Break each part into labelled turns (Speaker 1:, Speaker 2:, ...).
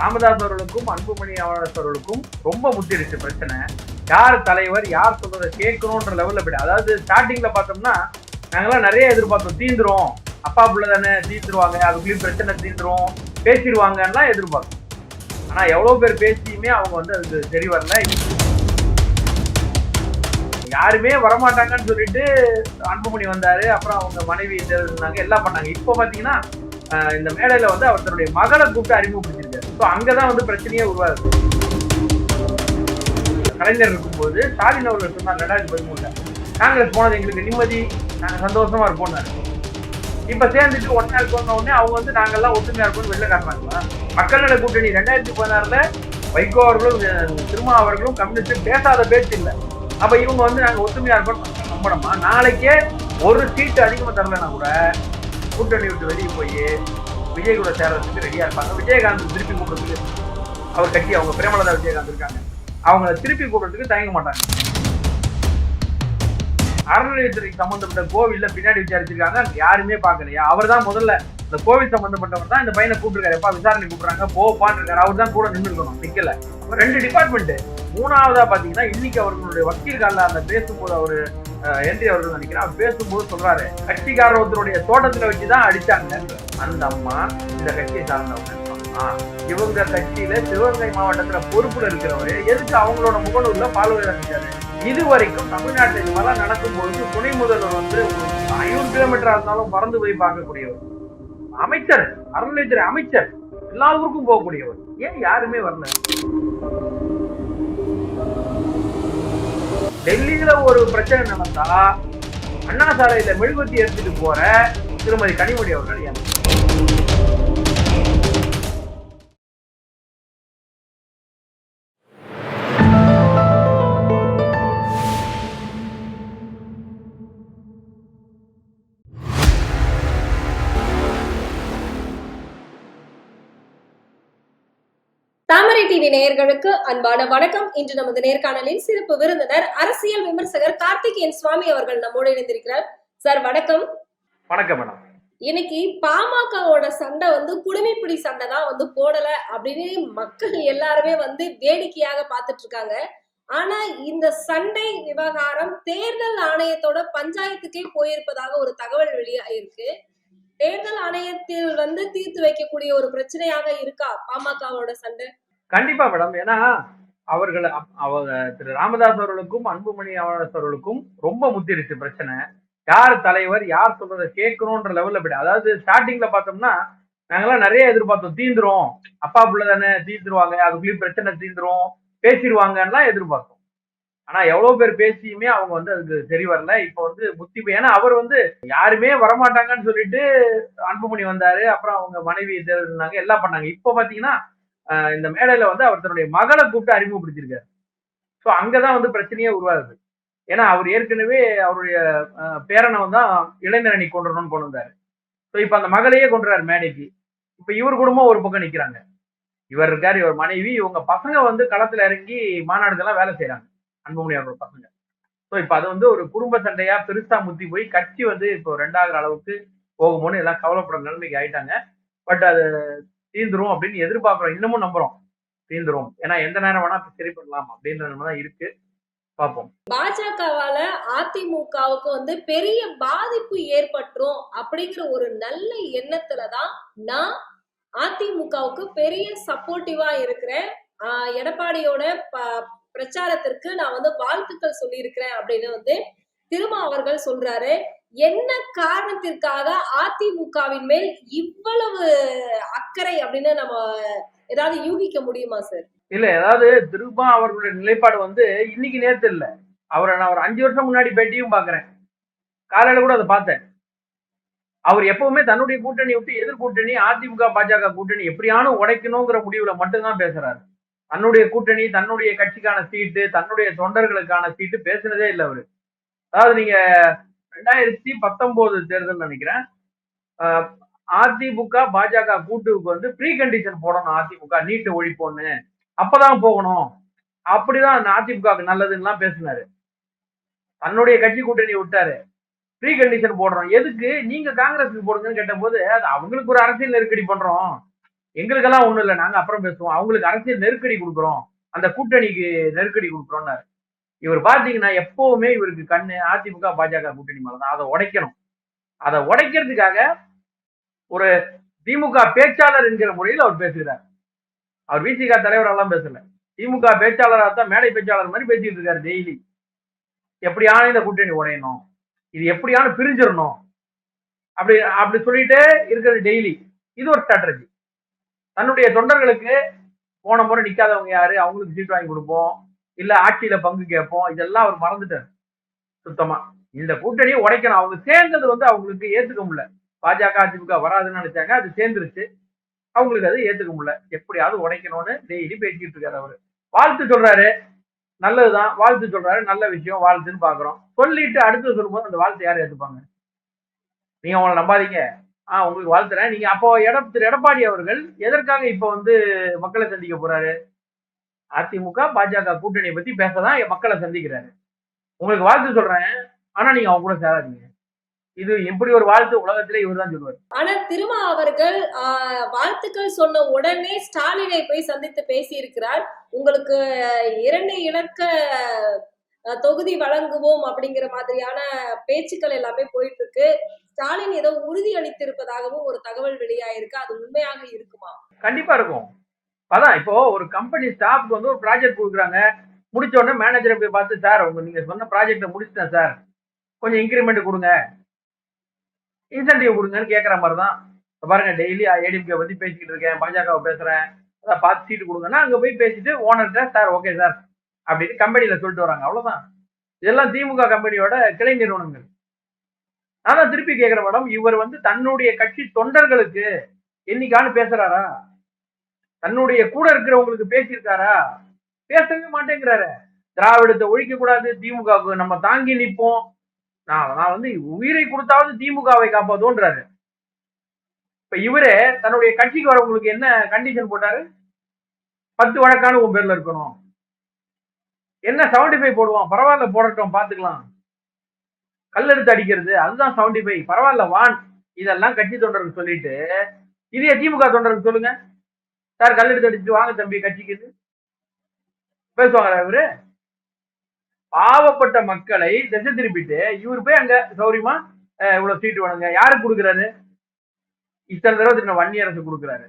Speaker 1: ராமதாஸ் அவர்களுக்கும் அன்புமணி அவர்களுக்கும் ரொம்ப முத்திருச்சு பிரச்சனை. யார் தலைவர் யார் சொல்றதை கேட்கணுன்ற லெவலில் போயிட்டு அதாவது ஸ்டார்டிங்ல பார்த்தோம்னா நாங்களாம் நிறைய எதிர்பார்த்தோம். தீந்துரும். அப்பா பிள்ளை தானே தீந்துருவாங்க. அதுக்குள்ளேயும் பிரச்சனை தீந்துரும். பேசிடுவாங்கன்னா எதிர்பார்த்தோம். ஆனால் எவ்வளோ பேர் பேசியுமே அவங்க வந்து அதுக்கு சரி வரல. யாருமே வரமாட்டாங்கன்னு சொல்லிட்டு அன்புமணி வந்தாரு. அப்புறம் அவங்க மனைவி இருந்தாங்க எல்லாம் பண்ணாங்க. இப்போ பார்த்தீங்கன்னா இந்த மேடையில வந்து அவர் தன்னுடைய மகளை கூப்பிட்டு அறிமுகப்படுத்திருக்காரு. ஸோ அங்கே தான் வந்து பிரச்சனையே உருவாகுது. கலைஞர் இருக்கும்போது ஸ்டாலின் அவர்கள் சொன்னார் ரெண்டாயிரத்தி பதிமூணுல காங்கிரஸ் போனது எங்களுக்கு நிம்மதி நாங்கள் சந்தோஷமா இருப்போம்னாரு இப்ப சேர்ந்துட்டு ஒன்னா இருக்கோம்ன உடனே அவங்க வந்து நாங்கெல்லாம் ஒற்றுமையா இருக்கோம்னு வெளில காட்டுறாங்களா மக்கள் நல கூட்டணி ரெண்டாயிரத்தி பதினாறுல வைகோ அவர்களும் திருமா அவர்களும் கம்யூனிஸ்டும் பேசாத பேச்சு இல்லை. அப்ப இவங்க வந்து நாங்க ஒற்றுமையா இருக்கோம் நம்பணுமா நாளைக்கே ஒரு சீட்டு அதிகமாக தரலைன்னா கூட கூட்டணி விட்டு வெளியே போய் விஜய் கூட சேர்றதுக்கு ரெடியா இருப்பாங்க. விஜயகாந்த் திருப்பி கூப்பிடுறதுக்கு அவர் கட்டி அவங்க பிரேமலதா விஜயகாந்த் இருக்காங்க. அவங்கள திருப்பி கூப்பிடுறதுக்கு தயங்க மாட்டாங்க. அறநிலையத்துறை சம்பந்தப்பட்ட கோவில்ல பின்னாடி விசாரிச்சிருக்காங்க. யாருமே பார்க்கலையா? அவர் தான் முதல்ல இந்த கோவில் சம்பந்தப்பட்டவர் தான் இந்த பையனை கூப்பிட்டுருக்காரு. எப்பா விசாரணை கூப்பிடுறாங்க. போப்பான்னு இருக்காரு அவர் தான் கூட நின்று இருக்கணும் நிக்கல ரெண்டு டிபார்ட்மெண்ட் மூணாவதா பாத்தீங்கன்னா இன்னைக்கு அவர்களுடைய வக்கீல் காலில் அந்த பேசும்போது அவரு என்ட்ரி அவர்கள் நினைக்கிறேன் அவர் பேசும்போது சொல்றாரு கட்சிக்காரர் ஒருத்தருடைய தோட்டத்துல வச்சுதான் அடிச்சாங்க. அந்த அம்மா இந்த கட்சியை சார்ந்தவங்க. இவங்க கட்சியில சிவகங்கை மாவட்டத்துல பொறுப்புல இருக்கிறவரு எதுக்கு அவங்களோட முகநூல்ல பால்வழி அமைச்சாரு இது வரைக்கும் தமிழ்நாட்டில் இது மாதிரிலாம் நடக்கும்போது துணை முதல்வர் வந்து ஐநூறு கிலோமீட்டரா இருந்தாலும் பறந்து போய் பார்க்கக்கூடியவர். அமைச்சர் அறநிலையத்துறை அமைச்சர் எல்லா ஊருக்கும் போகக்கூடியவர். ஏன் யாருமே வரல? டெல்லியில ஒரு பிரச்சனை நடந்தா அண்ணா சாலையில மெழுகுவத்தி எடுத்துட்டு போற திருமதி கனிமொழி அவர்கள்
Speaker 2: நேயர்களுக்கு அன்பான வணக்கம். இன்று நமது நேர்காணலில் சிறப்பு விருந்தினர் அரசியல் விமர்சகர் கார்த்திகேயன் சுவாமி அவர்கள் நம்மோடு இணைந்திருக்கிறார். சார் வணக்கம்.
Speaker 1: வணக்கம் மேடம்.
Speaker 2: இன்னைக்கு பாமகவோட சண்டை வந்து குடுமைப்பிடி சண்டை தான் வந்து போடல அப்படின்னு மக்கள் எல்லாருமே வந்து வேடிக்கையாக பார்த்துட்டு இருக்காங்க ஆனா இந்த சண்டை விவகாரம் தேர்தல் ஆணையத்தோட பஞ்சாயத்துக்கே போயிருப்பதாக ஒரு தகவல் வெளியாயிருக்கு. தேர்தல் ஆணையத்தில் வந்து தீர்த்து வைக்கக்கூடிய ஒரு பிரச்சனையாக இருக்கா பாமகவோட சண்டை?
Speaker 1: கண்டிப்பா மேடம். ஏன்னா அவர்கள் அவ அவங்க திரு ராமதாஸ் அவர்களுக்கும் அன்புமணி அவர்களுக்கும் ரொம்ப முத்திருச்சு பிரச்சனை. யார் தலைவர் யார் சொல்றதை கேட்கணும்ன்ற லெவல்ல போயிட்டு அதாவது ஸ்டார்டிங்ல பார்த்தோம்னா நாங்கெல்லாம் நிறைய எதிர்பார்த்தோம் தீந்துரும். அப்பா புள்ள தானே தீந்துருவாங்க அதுக்குள்ளேயும் பிரச்சனை தீந்துரும் பேசிடுவாங்கன்னா எதிர்பார்த்தோம். ஆனா எவ்வளவு பேர் பேசியுமே அவங்க வந்து அதுக்கு சரி வரல. இப்போ வந்து முத்தி ஏன்னா அவர் வந்து யாருமே வரமாட்டாங்கன்னு சொல்லிட்டு அன்புமணி வந்தாரு அப்புறம் அவங்க மனைவி தேர்ந்தாங்க எல்லாம் பண்ணாங்க. இப்போ பாத்தீங்கன்னா இந்த மேடையில வந்து அவர் தன்னுடைய மகளை கூப்பிட்டு அறிமுகப்படுத்தியிருக்காரு. ஸோ அங்கதான் வந்து பிரச்சனையே உருவாகுது. ஏன்னா அவர் ஏற்கனவே அவருடைய பேரனை வந்து இளைஞரணி அணி கொண்டு கொண்டு வந்தாரு. ஸோ இப்போ அந்த மகளையே கொண்டுறாரு மேடைக்கு. இப்போ இவர் குடும்பம் ஒரு பக்கம் நிக்கிறாங்க. இவர் இருக்காரு இவர் மனைவி இவங்க பசங்க வந்து களத்துல இறங்கி மாநாடுகள்லாம் வேலை செய்யறாங்க அன்புமணி அவரோட பசங்க. ஸோ இப்போ அது வந்து ஒரு குடும்ப சண்டையா பெருசா முத்தி போய் கட்சி வந்து இப்போ ரெண்டாகிற அளவுக்கு போகுமோன்னு எல்லாம் கவலைப்படும் நிலைமைக்கு ஆயிட்டாங்க. பட் அது தீந்துரும் அப்படின்னு எதிர்பார்க்கிறோம். இன்னமும் நம்புறோம். தீந்துரும். ஏன்னா எந்த நேரம் வேணா சரி பண்ணலாம். அப்படின்ற தான் இருக்கு. பார்ப்போம்.
Speaker 2: பாஜகவால அதிமுகவுக்கு வந்து பெரிய பாதிப்பு ஏற்பட்டுரும் அப்படிங்கிற ஒரு நல்ல எண்ணத்துலதான் நான் அதிமுகவுக்கு பெரிய சப்போர்ட்டிவா இருக்கிறேன். ஆஹ் எடப்பாடியோட ப- பிரச்சாரத்திற்கு நான் வந்து வாழ்த்துக்கள் சொல்லியிருக்கிறேன் அப்படின்னு வந்து திருமா அவர்கள் சொல்றாரு. என்ன காரணத்திற்காக அதிமுகவின் மேல் இவ்வளவு அக்கறை அப்படின்னு நம்ம ஏதாவது யூகிக்க முடியுமா சார்
Speaker 1: இல்ல ஏதாவது திருபா அவர்களுடைய நிலைப்பாடு வந்து இன்னைக்கு நேத்து இல்ல. அவரை நான் ஒரு அஞ்சு வருஷம் முன்னாடி பேட்டியும் பாக்குறேன். காலையில கூட அதை பார்த்தேன். அவர் எப்பவுமே தன்னுடைய கூட்டணி விட்டு எதிர் கூட்டணி அதிமுக பாஜக கூட்டணி எப்படியானும் உடைக்கணுங்கிற முடிவுல மட்டும்தான் பேசுறாரு. தன்னுடைய கூட்டணி தன்னுடைய கட்சிக்கான சீட்டு தன்னுடைய தொண்டர்களுக்கான சீட்டு பேசுனதே இல்லை அவரு. அதாவது நீங்க ரெண்டாயிரத்தி பத்தொன்பது தேர்தல் நினைக்கிறேன். அதிமுக பாஜக கூட்டுக்கு வந்து ப்ரீ கண்டிஷன் போடணும் அதிமுக நீட்டு ஒழிப்போன்னு. அப்பதான் போகணும். அப்படிதான் அந்த அதிமுகவுக்கு நல்லதுன்னு பேசினாரு. தன்னுடைய கட்சி கூட்டணி விட்டாரு. ப்ரீ கண்டிஷன் போடுறோம். எதுக்கு? நீங்க காங்கிரஸுக்கு போடுங்கன்னு கேட்டபோது அது அவங்களுக்கு ஒரு அரசியல் நெருக்கடி பண்றோம். எங்களுக்கெல்லாம் ஒண்ணும் இல்லை. நாங்க அப்புறம் பேசுவோம். அவங்களுக்கு அரசியல் நெருக்கடி கொடுக்குறோம். அந்த கூட்டணிக்கு நெருக்கடி கொடுக்குறோம்னாரு. இவர் பாத்தீங்கன்னா எப்பவுமே இவருக்கு கண்ணு அதிமுக பாஜக கூட்டணி மேலதான். அதை உடைக்கணும். அதை உடைக்கிறதுக்காக ஒரு திமுக பேச்சாளர் என்கிற முறையில் அவர் பேசுகிறார். அவர் விசிக தலைவரெல்லாம் பேசல. திமுக பேச்சாளராக தான் மேடை பேச்சாளர் மாதிரி பேசிட்டு இருக்காரு டெய்லி. எப்படியான இந்த கூட்டணி உடையணும்? இது எப்படியான பிரிஞ்சிடணும்? அப்படி அப்படி சொல்லிட்டு இருக்கிறது டெய்லி. இது ஒரு ஸ்ட்ராட்டஜி தன்னுடைய தொண்டர்களுக்கு போன முறை நிக்காதவங்க யாரு? அவங்களுக்கு சீட் வாங்கி கொடுப்போம். இல்ல ஆட்சியில பங்கு கேட்போம். இதெல்லாம் அவர் மறந்துட்டார். சுத்தமா. இந்த கூட்டணியை உடைக்கணும். அவங்க சேர்ந்தது வந்து அவங்களுக்கு ஏத்துக்க முடியல. பாஜக அதிமுக வராதுன்னு நினைச்சாங்க. அது சேர்ந்துருச்சு. அவங்களுக்கு அது ஏத்துக்க முடியல. எப்படியாவது உடைக்கணும்னு டெய்லி பேசிட்டு இருக்காரு அவரு. வாழ்த்து சொல்றாரு. நல்லதுதான். வாழ்த்து சொல்றாரு. நல்ல விஷயம். வாழ்த்துன்னு பாக்குறோம். சொல்லிட்டு அடுத்து சொல்லும்போது அந்த வாழ்த்து யார் ஏத்துப்பாங்க? நீங்க அவங்களை நம்பாதீங்க. ஆஹ் உங்களுக்கு வாழ்த்துறேன். நீங்க அப்போ எட திரு எடப்பாடி அவர்கள் எதற்காக இப்ப வந்து மக்களை சந்திக்க போறாரு? அதிமுக பாஜக கூட்டணியை பத்தி பேசதான் மக்களை சந்திக்கிறாரு. உங்களுக்கு வாழ்த்து சொல்றேன் ஆனா நீங்க அவங்க கூட சேராதீங்க. இது இப்படி ஒரு வாழ்த்து உலகத்திலே இவர் தான் சொல்லுவார்.
Speaker 2: ஆனா திருமா அவர்கள் வாழ்த்துக்கள் சொன்ன உடனே ஸ்டாலினை போய் சந்தித்து பேசியிருக்கிறார். உங்களுக்கு இரண்டு இலக்க தொகுதி வழங்குவோம் அப்படிங்கிற மாதிரியான பேச்சுக்கள் எல்லாமே போயிட்டு இருக்கு ஸ்டாலின் ஏதோ உறுதி அளித்திருப்பதாகவும் ஒரு தகவல் வெளியாயிருக்கு. அது உண்மையாக இருக்குமா?
Speaker 1: கண்டிப்பா இருக்கும். அதான் இப்போ ஒரு கம்பெனி ஸ்டாஃப்க்கு வந்து ஒரு ப்ராஜெக்ட் கொடுக்குறாங்க. முடிச்ச உடனே மேனேஜரை போய் பார்த்து சார் உங்க நீங்க சொன்ன ப்ராஜெக்டை முடிச்சிட்டேன் சார். கொஞ்சம் இன்க்ரிமெண்ட் கொடுங்க. இன்சென்டிவ் கொடுங்கன்னு கேட்குற மாதிரி தான் பாருங்க டெய்லி ஏடிஎம்கே பத்தி பேசிக்கிட்டு இருக்கேன் பாஜகவை பேசுறேன். அதான் பார்த்து சீட்டு கொடுங்கன்னா அங்க போய் பேசிட்டு ஓனர்கிட்ட சார் ஓகே சார் அப்படின்னு கம்பெனியில் சொல்லிட்டு வராங்க. அவ்வளவுதான். இதெல்லாம் திமுக கம்பெனியோட கிளை நிறுவனங்கள். ஆனால் திருப்பி கேட்கிறேன் மேடம் இவர் வந்து தன்னுடைய கட்சி தொண்டர்களுக்கு என்னைக்கானு பேசுறாரா? தன்னுடைய கூட இருக்கிறவங்களுக்கு பேசியிருக்காரா? பேசவே மாட்டேங்கிறாரு. திராவிடத்தை ஒழிக்க கூடாது திமுகவுக்கு நம்ம தாங்கி நிற்போம். நான் நான் வந்து உயிரை கொடுத்தாவது திமுகவை காப்பாதோன்றாரு இப்ப இவரே தன்னுடைய கட்சிக்கு வரவங்களுக்கு என்ன கண்டிஷன் போட்டாரு? பத்து வழக்கான உன் பேர்ல இருக்கணும். என்ன செவன்டி ஃபைவ் போடுவான்? பரவாயில்ல போடட்டும் பாத்துக்கலாம் கல்லெடுத்து அடிக்கிறது அதுதான் செவன்டி ஃபைவ் பரவாயில்ல வான். இதெல்லாம் கட்சி தொண்டருக்கு சொல்லிட்டு இதே திமுக தொண்டருக்கு சொல்லுங்க. சார் கல்லெடுத்து அடிச்சு வாங்க தம்பி கட்சிக்கு. பேசுவாங்களா இவரு? பாவப்பட்ட மக்களை திசை திருப்பிட்டு இவர் போய் அங்க சௌரியமா இவ்வளவு சீட்டு வேணுங்க யாருக்கு கொடுக்குறாரு? இத்தனை தடவை திரும்ப வன்னி அரசு கொடுக்குறாரு.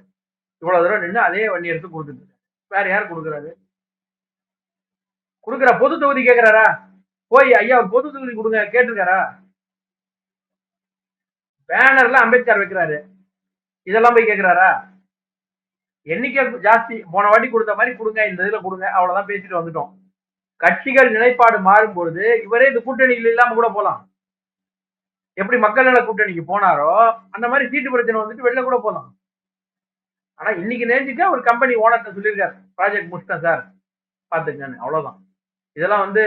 Speaker 1: இவ்வளவு தடவை நின்று அதே வன்னியரசு கொடுத்துட்டு வேற யார் கொடுக்குறாரு? கொடுக்குற பொது தொகுதி கேட்கிறாரா போய் ஐயா பொது தொகுதி கொடுங்க கேட்டிருக்காரா? பேனர்ல அம்பேத்கர் வைக்கிறாரு. இதெல்லாம் போய் கேட்கிறாரா எண்ணிக்கை ஜாஸ்தி. போன வாட்டி கொடுத்த மாதிரி கொடுங்க இந்த இதுல கொடுங்க அவ்வளவுதான் பேசிட்டு வந்துட்டோம். கட்சிகள் நிலைப்பாடு மாறும் பொழுது இவரே இந்த கூட்டணிகள் இல்லாம கூட போலாம். எப்படி மக்கள் நல கூட்டணிக்கு போனாரோ அந்த மாதிரி சீட்டு பிரச்சனை வந்துட்டு வெளில கூட போலாம். ஆனா இன்னைக்கு நேர்ந்துட்டு ஒரு கம்பெனி ஓனர்கிட்ட சொல்லியிருக்காரு ப்ராஜெக்ட் முடிச்சிட்டேன் சார் பாத்துக்கங்கன்னு அவ்வளவுதான். இதெல்லாம் வந்து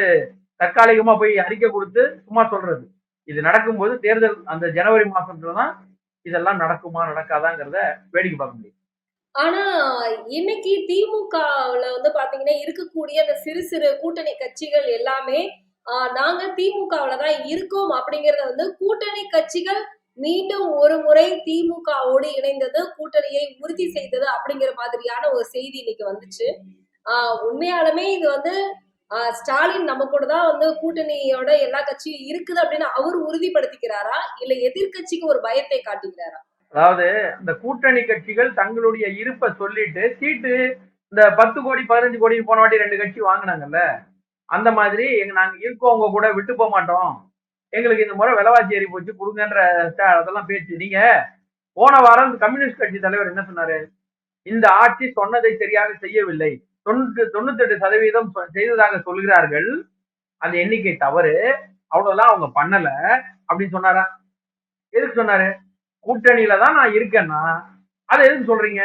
Speaker 1: தற்காலிகமா போய் அறிக்கை கொடுத்து சும்மா சொல்றது. இது நடக்கும்போது தேர்தல் அந்த ஜனவரி மாசத்துலதான் இதெல்லாம் நடக்குமா நடக்காதாங்கிறத வேடிக்கை பார்க்க முடியும்.
Speaker 2: ஆனா இன்னைக்கு திமுகவுல வந்து பாத்தீங்கன்னா இருக்கக்கூடிய அந்த சிறு சிறு கூட்டணி கட்சிகள் எல்லாமே நாங்க திமுகவுல தான் இருக்கோம் அப்படிங்கறத வந்து கூட்டணி கட்சிகள் மீண்டும் ஒரு முறை திமுகவோடு இணைந்தது கூட்டணியை உறுதி செய்தது அப்படிங்கிற மாதிரியான ஒரு செய்தி இன்னைக்கு வந்துச்சு. ஆஹ், உண்மையாலுமே இது வந்து ஸ்டாலின் நம்ம கூட தான் வந்து கூட்டணியோட எல்லா கட்சியும் இருக்குது அப்படின்னு அவர் உறுதிப்படுத்திக்கிறாரா? இல்ல எதிர்க்கட்சிக்கு ஒரு பயத்தை காட்டுகிறாரா?
Speaker 1: அதாவது இந்த கூட்டணி கட்சிகள் தங்களுடைய இருப்பை சொல்லிட்டு சீட்டு இந்த பத்து கோடி பதினஞ்சு கோடி போன வாட்டி ரெண்டு கட்சி வாங்கினாங்கல்ல அந்த மாதிரி எங்க நாங்க இருக்கோம் உங்க கூட விட்டு போக மாட்டோம். எங்களுக்கு இந்த முறை விலைவாசி ஏறி போச்சு கொடுங்கன்ற அதெல்லாம் பேச்சு. நீங்க போன வாரம் கம்யூனிஸ்ட் கட்சி தலைவர் என்ன சொன்னாரு? இந்த ஆட்சி சொன்னதை சரியாக செய்யவில்லை. தொண்ணூத்தி தொண்ணூத்தெட்டு சதவீதம் செய்ததாக சொல்கிறார்கள். அந்த எண்ணிக்கை தவறு. அவ்வளவுலாம் அவங்க பண்ணல. அப்படின்னு சொன்னாரா? எதுக்கு சொன்னாரு? கூட்டணியில தான் நான் இருக்கேன்னா அதை எதுக்கு சொல்றீங்க?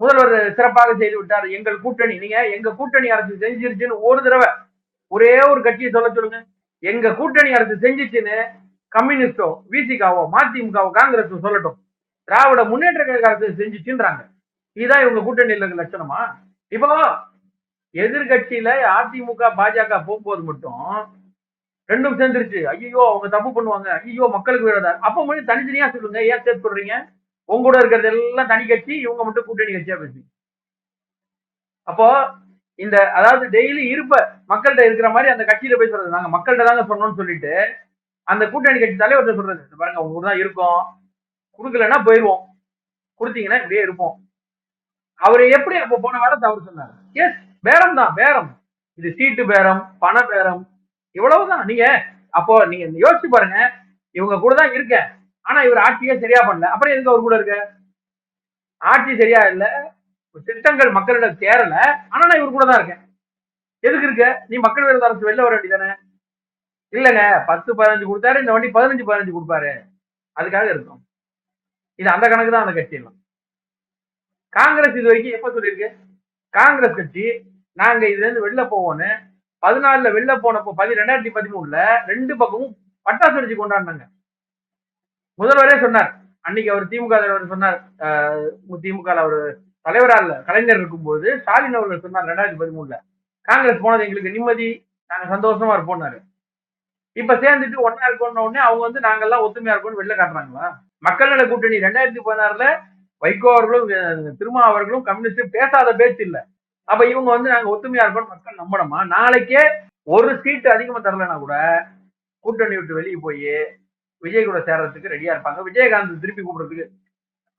Speaker 1: முதல்வர் சிறப்பாக செய்து விட்டார். எங்கள் கூட்டணி நீங்க எங்க கூட்டணி அரசு செஞ்சிருச்சுன்னு ஒரு தடவை ஒரே ஒரு கட்சியை சொல்ல சொல்லுங்க. எங்க கூட்டணி அரசு செஞ்சிச்சுன்னு கம்யூனிஸ்டோ விசிகாவோ மதிமுகவோ காங்கிரஸ் சொல்லட்டும். திராவிட முன்னேற்ற கழக அரசு செஞ்சிச்சுன்றாங்க. இதுதான் இவங்க கூட்டணியில இருக்க லட்சணமா? இப்போ எதிர்கட்சியில அதிமுக பாஜக போகும்போது மட்டும் ரெண்டும் சேர்ந்துருச்சு. ஐயோ அவங்க தப்பு பண்ணுவாங்க. ஐயோ மக்களுக்கு விரோதா அப்ப மட்டும் தனித்தனியா சொல்லுங்க. ஏன் சேர்த்து சொல்றீங்க? உங்க கூட இருக்கிறது எல்லாம் தனி கட்சி இவங்க மட்டும் கூட்டணி கட்சியா பேசி அப்போ இந்த அதாவது டெய்லி இருப்ப மக்கள்கிட்ட இருக்கிற மாதிரி அந்த கட்சியில போய் சொல்றது. நாங்க மக்கள்கிட்ட தாங்க சொன்னோம்னு சொல்லிட்டு அந்த கூட்டணி கட்சி தலைவர்கிட்ட சொல்றது. பாருங்க உங்க தான் இருக்கோம். கொடுக்கலன்னா போயிருவோம். கொடுத்தீங்கன்னா இப்படியே இருப்போம். அவர் எப்படி அப்போ போன வாரம் தவறு சொன்னார். எஸ் பேரம் தான் பேரம். இது சீட்டு பேரம் பண பேரம் இவ்வளவுதான். நீங்க அப்போ நீங்க யோசிச்சு பாருங்க. இவங்க கூட தான் இருக்க ஆனா இவர் ஆட்சியே சரியா பண்ணல. அப்புறம் எதுக்கு அவர் கூட இருக்க? ஆட்சி சரியா இல்ல. திட்டங்கள் மக்களிடம் சேரல. ஆனா நான் இவர் கூட தான் இருக்கேன். எதுக்கு இருக்க? நீ மக்கள் விரோத அரசு வெளில வர வேண்டியதானே? இல்லங்க. பத்து பதினஞ்சு கொடுத்தாரு. இந்த வண்டி பதினஞ்சு பதினஞ்சு கொடுப்பாரு. அதுக்காக இருக்கும். இது அந்த கணக்கு தான் அந்த கட்சியெல்லாம் காங்கிரஸ் இது வரைக்கும் எப்ப சொல்லியிருக்கு? காங்கிரஸ் கட்சி நாங்க இதுல இருந்து வெளில போவோம்னு பதினாலுல வெளில போனப்போ பதி ரெண்டாயிரத்தி பதிமூணுல ரெண்டு பக்கமும் பட்டாசு வெடிச்சு கொண்டாடினாங்க. முதல்வரே சொன்னார். அன்னைக்கு அவர் திமுக தலைவர் சொன்னார். திமுக அவர் தலைவரா இல்ல கலைஞர் இருக்கும்போது ஸ்டாலின் அவர்கள் சொன்னார் ரெண்டாயிரத்தி பதிமூணுல. காங்கிரஸ் போனது எங்களுக்கு நிம்மதி நாங்க சந்தோஷமா இருப்போம்னாரு. இப்ப சேர்ந்துட்டு ஒன்னா இருக்கோம்னு உடனே அவங்க வந்து நாங்கெல்லாம் ஒத்துமையா இருக்கோம்னு வெளில காட்டுறாங்களா? மக்கள் நல கூட்டணி ரெண்டாயிரத்தி பதினாறுல வைகோ அவர்களும் திருமா அவர்களும் கம்யூனிஸ்ட் பேசாத பேச்சு இல்லை. அப்ப இவங்க வந்து நாங்க ஒத்துமையா இருக்கோம் மக்கள் நம்பணுமா? நாளைக்கே ஒரு சீட்டு அதிகமா தரலன்னா கூட கூட்டணி விட்டு வெளியே போய் விஜய் கூட சேர்றதுக்கு ரெடியா இருப்பாங்க. விஜயகாந்த் திருப்பி கூப்பிடுறதுக்கு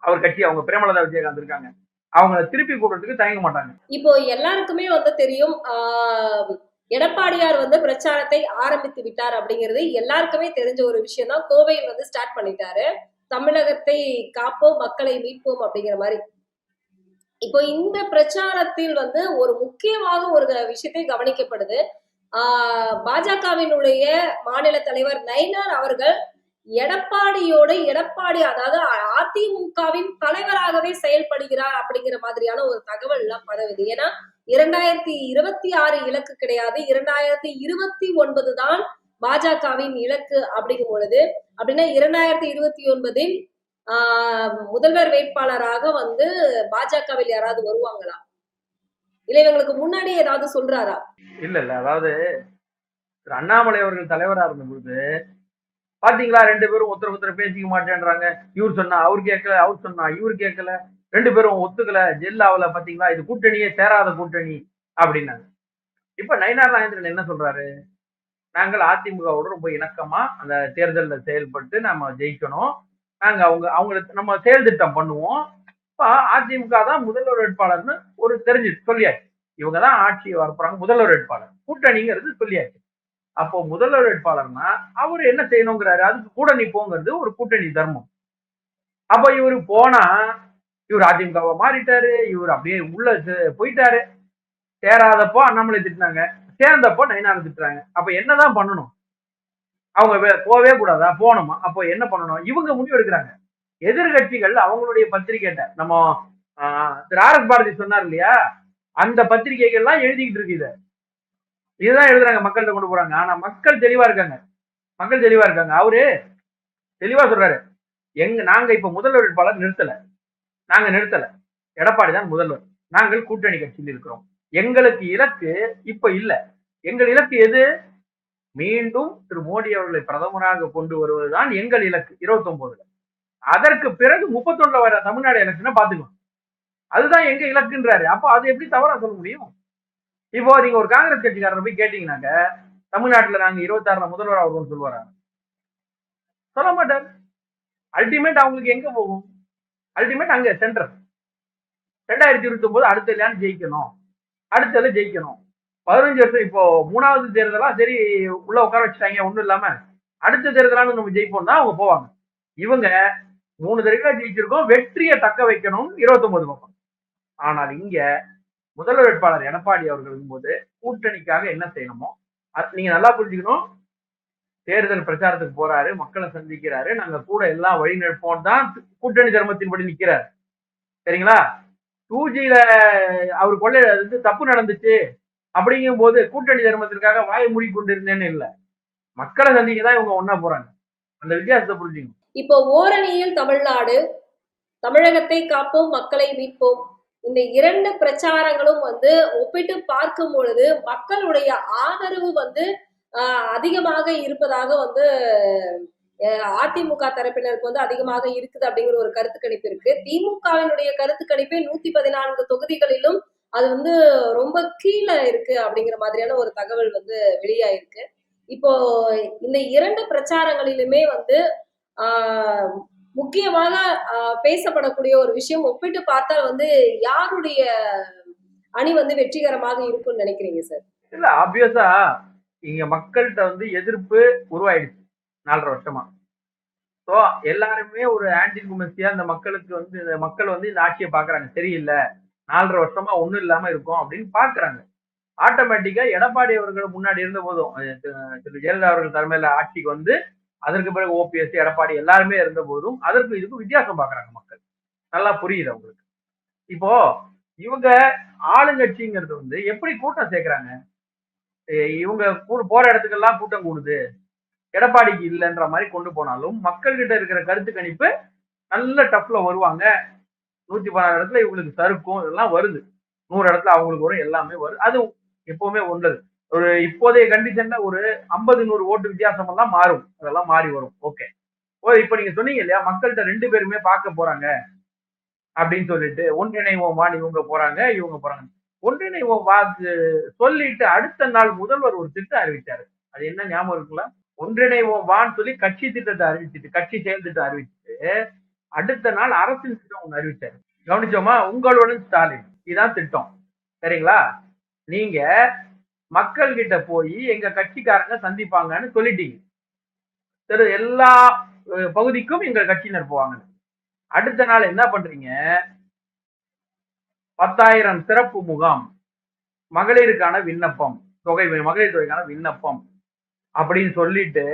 Speaker 1: அவர் கட்சி அவங்க பிரேமலதா விஜயகாந்த் இருக்காங்க. அவங்கள திருப்பி கூப்பிடுறதுக்கு தயங்க மாட்டாங்க.
Speaker 2: இப்போ எல்லாருக்குமே வந்து தெரியும் ஆஹ் எடப்பாடியார் வந்து பிரச்சாரத்தை ஆரம்பித்து விட்டார் அப்படிங்கிறது எல்லாருக்குமே தெரிஞ்ச ஒரு விஷயம் தான் கோவையில் வந்து ஸ்டார்ட் பண்ணிட்டாரு. தமிழகத்தை காப்போம் மக்களை மீட்போம் அப்படிங்கிற மாதிரி. இப்போ இந்த பிரச்சாரத்தில் வந்து ஒரு முக்கியமாக ஒரு விஷயத்தை கவனிக்கப்படுது. ஆஹ் பாஜகவினுடைய மாநில தலைவர் நயினார் அவர்கள் எடப்பாடியோட எடப்பாடி அதாவது அதிமுகவின் தலைவராகவே செயல்படுகிறார் அப்படிங்கிற மாதிரியான ஒரு தகவல் எல்லாம் பரவுது. ஏன்னா இரண்டாயிரத்தி இருபத்தி ஆறு இலக்கு கிடையாது. இரண்டாயிரத்தி இருபத்தி ஒன்பது தான் பாஜகவின் இலக்கு அப்படிங்கும் பொழுது அப்படின்னா இரண்டாயிரத்தி இருபத்தி ஒன்பதில் முதல்வர் வேட்பாளராக வந்து பாஜகவில் யாராவது வருவாங்களா? இல்ல இவங்களுக்கு முன்னாடி ஏதாவது சொல்றாரா?
Speaker 1: இல்ல இல்ல. அதாவது திரு அண்ணாமலை அவர்கள் தலைவரா இருந்தபோது பாத்தீங்களா ரெண்டு பேரும் ஒருத்தர் ஒருத்தர் பேசிக்க மாட்டேன்றாங்க. இவர் சொன்னா அவர் கேட்கல அவர் சொன்னா இவர் கேட்கல. ரெண்டு பேரும் ஒத்துக்கல. ஜெல் ஆகல பாத்தீங்களா? இது கூட்டணியே சேராத கூட்டணி அப்படின்னாங்க. இப்ப நயினார் நாகேந்திரன் என்ன சொல்றாரு? நாங்கள் அதிமுகவோட ரொம்ப இணக்கமா அந்த தேர்தலில் செயல்பட்டு நம்ம ஜெயிக்கணும். நாங்க அவங்க அவங்கள நம்ம செயல் திட்டம் பண்ணுவோம். இப்ப அதிமுக தான் முதல்வர் வேட்பாளர்னு ஒரு தெரிஞ்சு சொல்லியாச்சு. இவங்க தான் ஆட்சி வரப்போறாங்க முதல்வர் வேட்பாளர். கூட்டணிங்கிறது சொல்லியாச்சு. அப்போ முதல்வர் வேட்பாளர்னா அவர் என்ன செய்யணுங்கிறாரு? அதுக்கு கூட போங்கிறது ஒரு கூட்டணி தர்மம். அப்போ இவரு போனா இவர் அதிமுகவை மாறிட்டாரு இவர் அப்படியே உள்ள போயிட்டாரு. சேராதப்போ அண்ணாமலை திட்டினாங்க. சேர்ந்தப்போ நயினார் திட்டுறாங்க. அப்ப என்னதான் பண்ணணும்? அவங்க போவே கூடாதா? போகணுமா? அப்போ என்ன பண்ணணும்? இவங்க முடிவு எடுக்கிறாங்க எதிர்கட்சிகள் அவங்களுடைய பத்திரிகைட்ட நம்ம ஆஹ், திரு ஆர் எஸ் பாரதி சொன்னார் இல்லையா? அந்த பத்திரிகைகள்லாம் எழுதிக்கிட்டு இருக்கு இதை. இதுதான் எழுதுறாங்க மக்கள்கிட்ட கொண்டு போறாங்க. ஆனா மக்கள் தெளிவா இருக்காங்க. மக்கள் தெளிவா இருக்காங்க. அவரு தெளிவா சொல்றாரு. எங்க நாங்க இப்ப முதல்வர் வேட்பாளர் நிறுத்தல. நாங்க நிறுத்தல. எடப்பாடி தான் முதல்வர். நாங்கள் கூட்டணி கட்சியில் இருக்கிறோம். எங்களுக்கு இலக்கு இப்ப இல்ல. எங்கள் இலக்கு எது? மீண்டும் திரு மோடி அவர்களை பிரதமராக கொண்டு வருவதுதான் எங்கள் இலக்கு. இருபத்தி ஒன்பதுல அதற்கு பிறகு முப்பத்தொன்னுல வர தமிழ்நாடு எலெக்ஷனை பாத்துக்கணும் அதுதான் எங்க இலக்குன்றாரு. அப்போ அது எப்படி தவறா சொல்ல முடியும்? இப்போ நீங்க ஒரு காங்கிரஸ் கட்சிக்காரரை போய் கேட்டீங்கன்னாக்க தமிழ்நாட்டுல நாங்க இருபத்தாறுல முதல்வர் ஆகும்னு சொல்லுவாரா? சொல்ல மாட்டார். அல்டிமேட் அவங்களுக்கு எங்க போகும்? அல்டிமேட் அங்க சென்டர் ரெண்டாயிரத்தி இருபத்தி ஒன்பது அடுத்த இல்லையான்னு ஜெயிக்கணும். அடுத்ததுல ஜெயிக்கணும். பதினஞ்சு வருஷம் இப்போ மூணாவது தேர்தலா சரி உள்ள உட்கார வச்சுட்டாங்க ஒண்ணும் இல்லாம. அடுத்த தேர்தலான்னு நம்ம ஜெயிப்போம் தான் அவங்க போவாங்க. இவங்க மூணு தடவை ஜெயிச்சிருக்கோம் வெற்றியை தக்க வைக்கணும் இருபத்தொன்பது பக்கம். ஆனால் இங்க முதல்வர் வேட்பாளர் எடப்பாடி அவர்கள் போது கூட்டணிக்காக என்ன செய்யணுமோ நீங்க நல்லா புரிஞ்சுக்கணும். தேர்தல் பிரச்சாரத்துக்கு போறாரு மக்களை சந்திக்கிறாரு நாங்க கூட எல்லாம் வழி நடப்போம் தான் கூட்டணி தர்மத்தின்படி நிக்கிறார். சரிங்களா? டூ ஜில அவர் கொள்ளை அது வந்து தப்பு நடந்துச்சு. அப்படிங்கும் போது கூட்டணி தர்மத்திற்காக வாயை மூடி கொண்டிருந்தேன்னு இல்ல. மக்களை சந்திக்க தான் இவங்க ஒன்னா போறாங்க. அந்த வித்தியாசத்தை புரிஞ்சுக்கணும்.
Speaker 2: இப்போ ஓரணியில் தமிழ்நாடு தமிழகத்தை காப்போம் மக்களை மீட்போம். இந்த இரண்டு பிரச்சாரங்களும் வந்து ஒப்பிட்டு பார்க்கும் பொழுது மக்களுடைய ஆதரவு வந்து ஆஹ், அதிகமாக இருப்பதாக வந்து அதிமுக தரப்பினருக்கு வந்து அதிகமாக இருக்குது அப்படிங்கிற ஒரு கருத்து கணிப்பு இருக்கு. திமுகவினுடைய கருத்து கணிப்பை நூத்தி பதினான்கு தொகுதிகளிலும் அது வந்து ரொம்ப கீழே இருக்கு அப்படிங்கிற மாதிரியான ஒரு தகவல் வந்து வெளியாயிருக்கு. இப்போ இந்த இரண்டு பிரச்சாரங்களிலுமே வந்து முக்கியமாக பேசப்படக்கூடிய ஒரு விஷயம் ஒப்பிட்டு பார்த்தால் வந்து யாருடைய அணி வந்து வெற்றிகரமாக இருக்கும்னு நினைக்கிறீங்க சார்?
Speaker 1: இல்ல ஆப்வியஸா இங்க மக்கள்கிட்ட வந்து எதிர்ப்பு உருவாயிடுச்சு நாலரை வருஷமா. ஸோ எல்லாருமே ஒரு ஆன்டி குமசியா இந்த மக்களுக்கு வந்து இந்த மக்கள் வந்து இந்த ஆட்சியை பாக்குறாங்க சரியில்லை. நாலரை வருஷமா ஒன்றும் இல்லாம இருக்கும் அப்படின்னு பாக்குறாங்க ஆட்டோமேட்டிக்கா எடப்பாடி அவர்கள் முன்னாடி இருந்த போதும் திரு- ஜெயலலிதா அவர்கள் தலைமையில ஆட்சிக்கு வந்து அதற்கு பிறகு ஓபிஎஸ் எடப்பாடி எல்லாருமே இருந்த போதும் அதற்கு இதுக்கும் வித்தியாசம் பாக்குறாங்க மக்கள். நல்லா புரியுது அவங்களுக்கு. இப்போ இவங்க ஆளுங்கட்சிங்கிறது வந்து எப்படி கூட்டம் சேர்க்கிறாங்க? இவங்க போற இடத்துக்கெல்லாம் கூட்டம் கூடுது. எடப்பாடிக்கு இல்லைன்ற மாதிரி கொண்டு போனாலும் மக்கள்கிட்ட இருக்கிற கருத்து கணிப்பு நல்ல டஃப்ல வருவாங்க. நூத்தி பதினாறு இடத்துல இவங்களுக்கு சறுக்கும் இதெல்லாம் வருது. நூறு இடத்துல அவங்களுக்கு வரும் எல்லாமே வரும். அது எப்பவுமே ஒன்றது ஒரு இப்போதைய கண்டிஷன்ல ஒரு ஐம்பது நூறு ஓட்டு வித்தியாசம் எல்லாம் மாறும். அதெல்லாம் மாறி வரும். ஓகே ஓ இப்ப நீங்க சொன்னீங்க இல்லையா மக்கள்கிட்ட ரெண்டு பேருமே பார்க்க போறாங்க அப்படின்னு சொல்லிட்டு ஒன்றிணைவோமான்னு இவங்க போறாங்க இவங்க போறாங்க. ஒன்றிணைவோம் வாக்கு சொல்லிட்டு அடுத்த நாள் முதல்வர் ஒரு திட்டம் அறிவிச்சாரு. அது என்ன ஞாபகம் இருக்குல்ல ஒன்றிணைவோம் வான்னு சொல்லி கட்சி திட்டத்தை அறிவிச்சிட்டு கட்சி செயல் திட்டம் அறிவிச்சுட்டு அடுத்த நாள் அரசின் திட்டம் ஒன்று அறிவிச்சாரு. கவனிச்சோமா? உங்களுடன் ஸ்டாலின். இதுதான் திட்டம். சரிங்களா? நீங்க மக்கள் கிட்ட போய் எங்க கட்சிக்காரங்க சந்திப்பாங்கன்னு சொல்லிட்டீங்க. சரி எல்லா பகுதிக்கும் எங்க கட்சியினர் போவாங்க அடுத்த நாள் என்ன பண்றீங்க? பத்தாயிரம் சிறப்பு முகாம். மகளிருக்கான விண்ணப்பம். தொகை மகளிர் தொகைக்கான விண்ணப்பம். அப்படின்னு சொல்லிட்டு